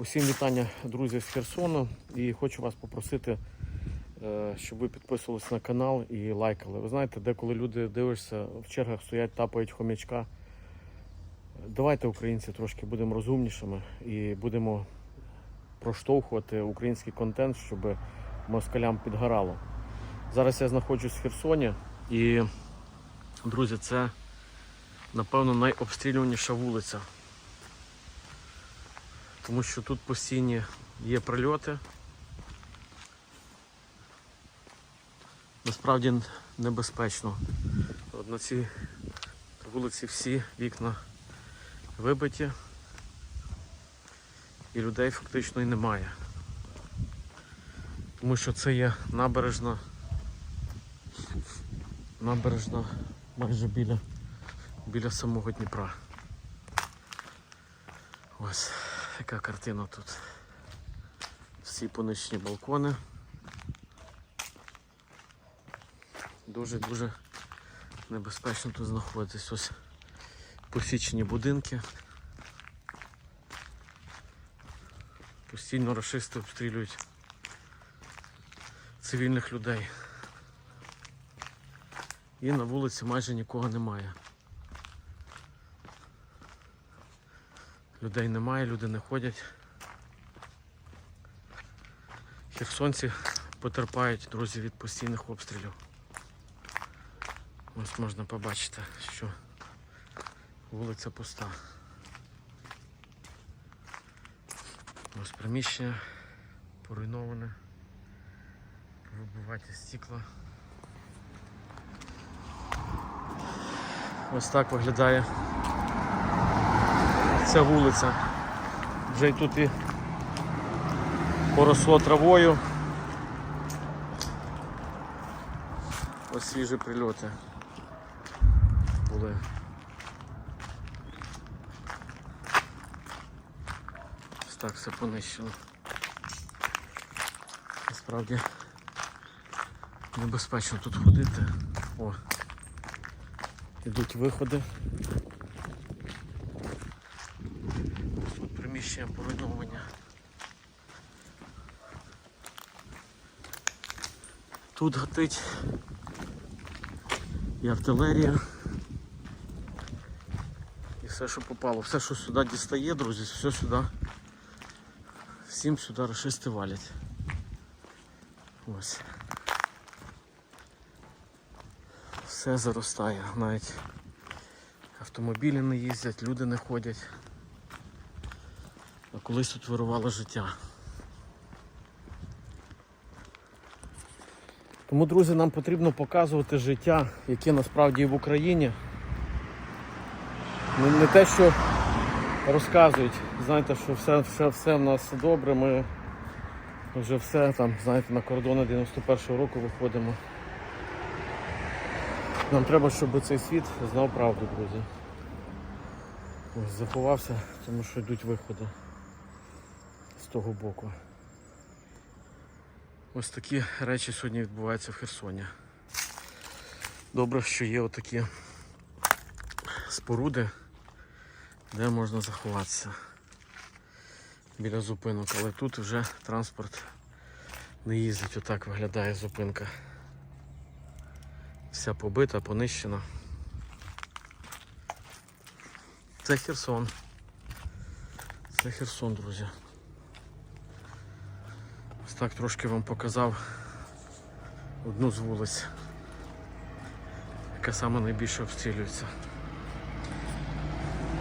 Усім вітання, друзі, з Херсону. І хочу вас попросити, е, щоб ви підписувалися на канал і лайкали. Ви знаєте, деколи люди дивишся, в чергах стоять, тапають хомячка. Давайте, українці, трошки будемо розумнішими і будемо проштовхувати український контент, щоб москалям підгорало. Зараз я знаходжусь в Херсоні і, друзі, це напевно найобстрілюваніша вулиця тому що тут постійні є прильоти. Насправді небезпечно. От на цій вулиці всі вікна вибиті і людей фактично і немає. Тому що це є набережна, набережна майже біля, біля самого Дніпра. Ось яка картина тут. Всі понищені балкони. Дуже-дуже небезпечно тут знаходитись. Ось посічені будинки. Постійно рашисти обстрілюють цивільних людей. І на вулиці майже нікого немає. Людей немає, люди не ходять. Херсонці потерпають, друзі, від постійних обстрілів. Ось можна побачити, що вулиця пуста. Ось приміщення поруйноване, вибиваті стекла. Ось так виглядає ця вулиця. Вже й тут і поросло травою. Ось свіжі прильоти були. Ось так все понищено. Насправді небезпечно тут ходити. О, ідуть виходи. Приміщення поруйновані. Тут гатить і артилерія. І все, що попало, все, що сюди дістає, друзі, все сюди. Всім сюди рашисти валять. Ось. Все заростає, навіть автомобілі не їздять, люди не ходять. А колись тут вирувало життя. Тому, друзі, нам потрібно показувати життя, яке насправді є в Україні. Не, не те, що розказують, знаєте, що все, все, все в нас добре, ми вже все там, знаєте, на кордони 91-го року виходимо. Нам треба, щоб цей світ знав правду, друзі. Ось заховався, тому що йдуть виходи того боку. Ось такі речі сьогодні відбуваються в Херсоні. Добре, що є отакі споруди, де можна заховатися біля зупинок, але тут вже транспорт не їздить, отак виглядає зупинка. Вся побита, понищена. Це Херсон. Це Херсон, друзі. Так трошки вам показав одну з вулиць, яка саме найбільше обстрілюється.